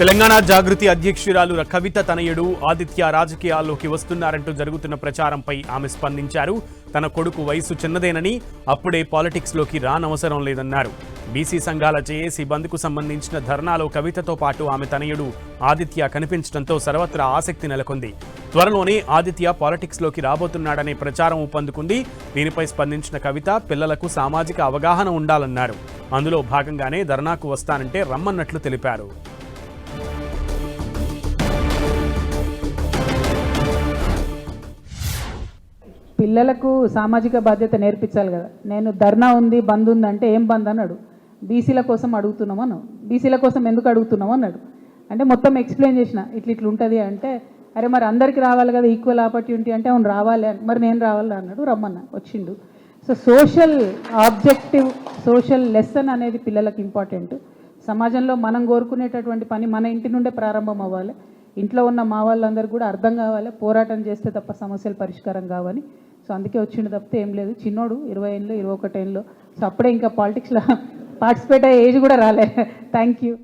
తెలంగాణ జాగృతి అధ్యక్షురాలు కవిత తనయుడు ఆదిత్య రాజకీయాల్లోకి వస్తున్నారంటూ జరుగుతున్న ప్రచారంపై ఆమె స్పందించారు. తన కొడుకు వయసు చిన్నదేనని అప్పుడే పాలిటిక్స్లోకి రానవసరం లేదన్నారు. బీసీ సంఘాల జేఏసీ బంద్కు సంబంధించిన ధర్నాలో కవితతో పాటు ఆమె తనయుడు ఆదిత్య కనిపించడంతో సర్వత్రా ఆసక్తి నెలకొంది. త్వరలోనే ఆదిత్య పాలిటిక్స్లోకి రాబోతున్నాడనే ప్రచారం ఊపందుకుంది. దీనిపై స్పందించిన కవిత పిల్లలకు సామాజిక అవగాహన ఉండాలన్నారు. అందులో భాగంగానే ధర్నాకు వస్తానంటే రమ్మన్నట్లు తెలిపారు. పిల్లలకు సామాజిక బాధ్యత నేర్పించాలి కదా. నేను ధర్నా ఉంది బంద్ ఉంది అంటే ఏం బంద్ అన్నాడు. బీసీల కోసం అడుగుతున్నాం అన్నాడు. బీసీల కోసం ఎందుకు అడుగుతున్నాం అన్నాడు. అంటే మొత్తం ఎక్స్ప్లెయిన్ చేసిన ఇట్లా ఇట్లా ఉంటుంది అంటే అరే మరి అందరికీ రావాలి కదా ఈక్వల్ ఆపర్చునిటీ అంటే అవును రావాలి అని. మరి నేను రావాలి అన్నాడు రమ్మన్న వచ్చిండు. So social objective social lesson అనేది పిల్లలకు ఇంపార్టెంట్ సమాజంలో మనం కోరుకునేటటువంటి పని మన ఇంటి నుండే ప్రారంభం అవ్వాలి. ఇంట్లో ఉన్న మా వాళ్ళందరూ కూడా అర్థం కావాలి. పోరాటం చేస్తే తప్ప సమస్యలు పరిష్కారం కావని. సో అందుకే వచ్చిండు తప్పితే ఏం లేదు. చిన్నోడు ఇరవై ఏళ్ళు ఇరవై ఒకటి ఏళ్ళు. సో అప్పుడే ఇంకా పాలిటిక్స్లో పార్టిసిపేట్ అయ్యే ఏజ్ కూడా రాలే. Thank you